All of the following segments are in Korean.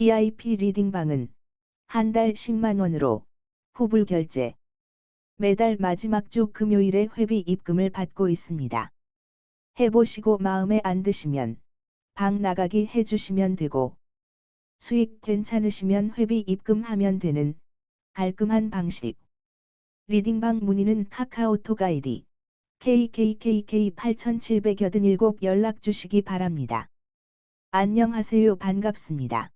VIP 리딩방은 한 달 10만원으로 후불 결제. 매달 마지막 주 금요일에 회비 입금을 받고 있습니다. 해보시고 마음에 안 드시면 방 나가기 해주시면 되고 수익 괜찮으시면 회비 입금하면 되는 깔끔한 방식. 리딩방 문의는 카카오톡 아이디 KKKK 8787 연락 주시기 바랍니다. 안녕하세요 반갑습니다.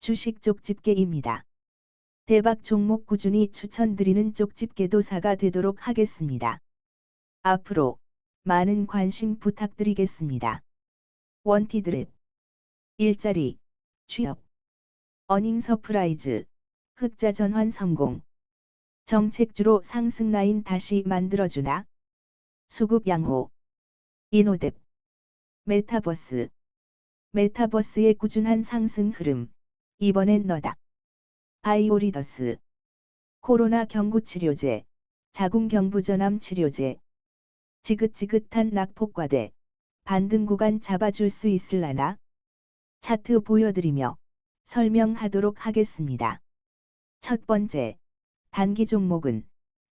주식 쪽집게입니다. 대박 종목 꾸준히 추천드리는 쪽집게도사가 되도록 하겠습니다. 앞으로 많은 관심 부탁드리겠습니다. 원티드랩 일자리 취업 어닝 서프라이즈 흑자 전환 성공 정책주로 상승 라인 다시 만들어주나 수급 양호 이노뎁 메타버스 메타버스의 꾸준한 상승 흐름 이번엔 너다. 바이오리더스. 코로나 경구 치료제 자궁 경부전암 치료제. 지긋지긋한 낙폭과대. 반등 구간 잡아줄 수 있을라나? 차트 보여드리며 설명하도록 하겠습니다. 첫 번째, 단기 종목은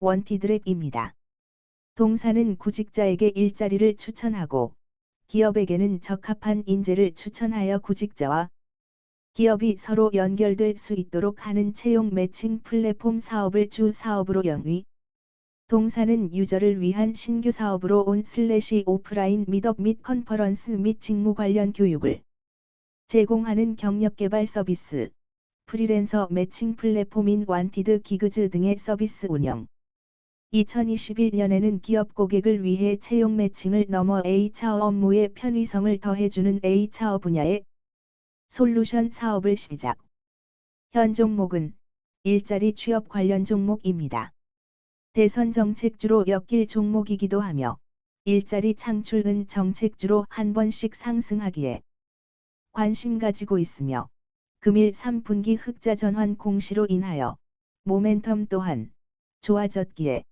원티드랩입니다. 동사는 구직자에게 일자리를 추천하고 기업에게는 적합한 인재를 추천하여 구직자와 기업이 서로 연결될 수 있도록 하는 채용 매칭 플랫폼 사업을 주 사업으로 영위. 동사는 유저를 위한 신규 사업으로 온 슬래시 오프라인 미업 및 컨퍼런스 및 직무 관련 교육을 제공하는 경력 개발 서비스, 프리랜서 매칭 플랫폼인 완티드 기그즈 등의 서비스 운영. 2021년에는 기업 고객을 위해 채용 매칭을 넘어 A차어 업무의 편의성을 더해주는 A차어 분야의 솔루션 사업을 시작. 현 종목은 일자리 취업 관련 종목입니다. 대선 정책주로 엮일 종목이기도 하며 일자리 창출은 정책주로 한 번씩 상승하기에 관심 가지고 있으며 금일 3분기 흑자 전환 공시로 인하여 모멘텀 또한 좋아졌기에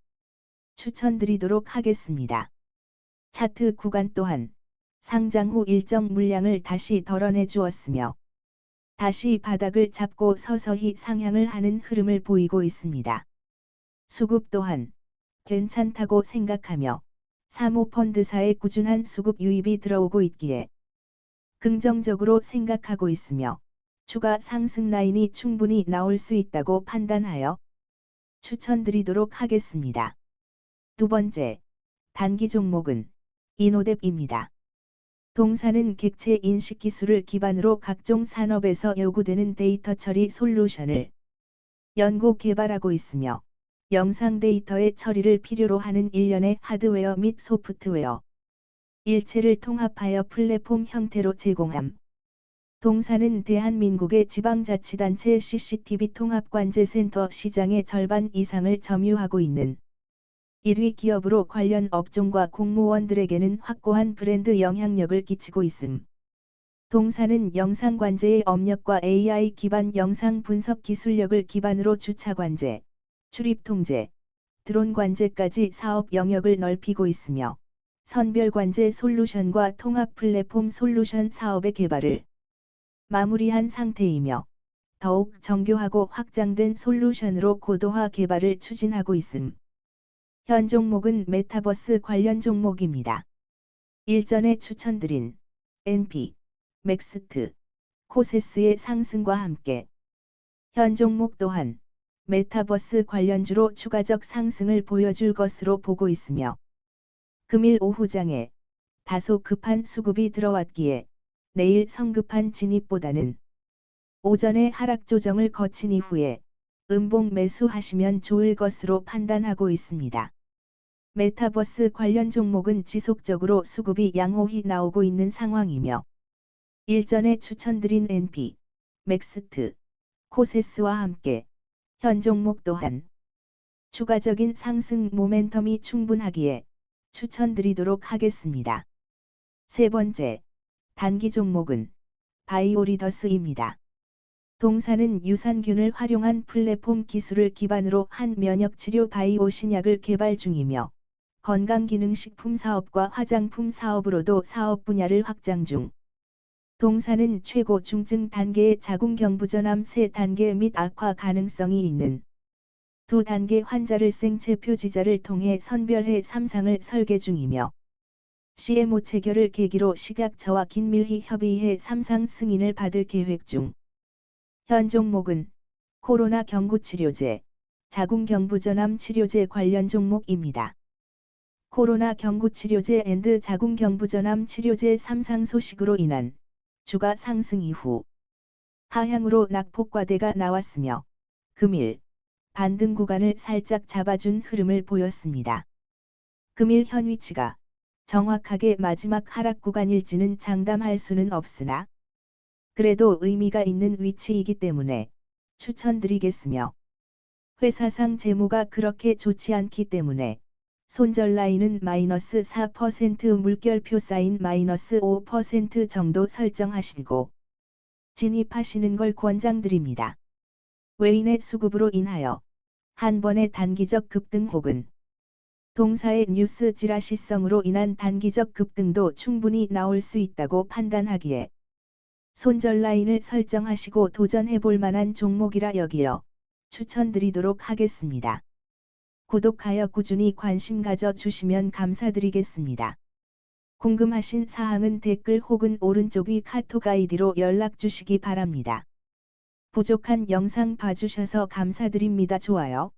추천드리도록 하겠습니다. 차트 구간 또한 상장 후 일정 물량을 다시 덜어내 주었으며 다시 바닥을 잡고 서서히 상향을 하는 흐름을 보이고 있습니다. 수급 또한 괜찮다고 생각하며 사모펀드사의 꾸준한 수급 유입이 들어오고 있기에 긍정적으로 생각하고 있으며 추가 상승 라인이 충분히 나올 수 있다고 판단하여 추천드리도록 하겠습니다. 두 번째, 단기 종목은 이노뎁입니다. 동사는 객체 인식 기술을 기반으로 각종 산업에서 요구되는 데이터 처리 솔루션을 연구 개발하고 있으며 영상 데이터의 처리를 필요로 하는 일련의 하드웨어 및 소프트웨어, 일체를 통합하여 플랫폼 형태로 제공함. 동사는 대한민국의 지방자치단체 CCTV 통합관제센터 시장의 절반 이상을 점유하고 있는 1위 기업으로 관련 업종과 공무원들에게는 확고한 브랜드 영향력을 끼치고 있음. 동사는 영상 관제의 업력과 AI 기반 영상 분석 기술력을 기반으로 주차 관제, 출입 통제, 드론 관제까지 사업 영역을 넓히고 있으며 선별 관제 솔루션과 통합 플랫폼 솔루션 사업의 개발을 마무리한 상태이며 더욱 정교하고 확장된 솔루션으로 고도화 개발을 추진하고 있음. 현 종목은 메타버스 관련 종목입니다. 일전에 추천드린 NP, 맥스트, 코세스의 상승과 함께 현 종목 또한 메타버스 관련주로 추가적 상승을 보여줄 것으로 보고 있으며 금일 오후장에 다소 급한 수급이 들어왔기에 내일 성급한 진입보다는 오전에 하락 조정을 거친 이후에 음봉 매수하시면 좋을 것으로 판단하고 있습니다. 메타버스 관련 종목은 지속적으로 수급이 양호히 나오고 있는 상황이며 일전에 추천드린 NP, 맥스트, 코세스와 함께 현 종목 또한 추가적인 상승 모멘텀이 충분하기에 추천드리도록 하겠습니다. 세 번째, 단기 종목은 바이오리더스입니다. 동사는 유산균을 활용한 플랫폼 기술을 기반으로 한 면역치료 바이오 신약을 개발 중이며 건강기능식품 사업과 화장품 사업으로도 사업 분야를 확장 중. 동사는 최고 중증 단계의 자궁경부전암 3단계 및 악화 가능성이 있는 두 단계 환자를 생체 표지자를 통해 선별해 3상을 설계 중이며 CMO 체결을 계기로 식약처와 긴밀히 협의해 3상 승인을 받을 계획 중. 현 종목은 코로나 경구 치료제, 자궁 경부전암 치료제 관련 종목입니다. 코로나 경구 치료제 앤드 자궁 경부전암 치료제 3상 소식으로 인한 주가 상승 이후 하향으로 낙폭과대가 나왔으며 금일 반등 구간을 살짝 잡아준 흐름을 보였습니다. 금일 현 위치가 정확하게 마지막 하락 구간일지는 장담할 수는 없으나 그래도 의미가 있는 위치이기 때문에 추천드리겠으며 회사상 재무가 그렇게 좋지 않기 때문에 손절 라인은 마이너스 4% 물결표 사인 마이너스 5% 정도 설정하시고 진입하시는 걸 권장드립니다. 외인의 수급으로 인하여 한 번의 단기적 급등 혹은 동사의 뉴스 지라시성으로 인한 단기적 급등도 충분히 나올 수 있다고 판단하기에 손절 라인을 설정하시고 도전해 볼 만한 종목이라 여기어 추천드리도록 하겠습니다. 구독하여 꾸준히 관심 가져 주시면 감사드리겠습니다. 궁금하신 사항은 댓글 혹은 오른쪽 위 카톡 아이디로 연락 주시기 바랍니다. 부족한 영상 봐주셔서 감사드립니다. 좋아요.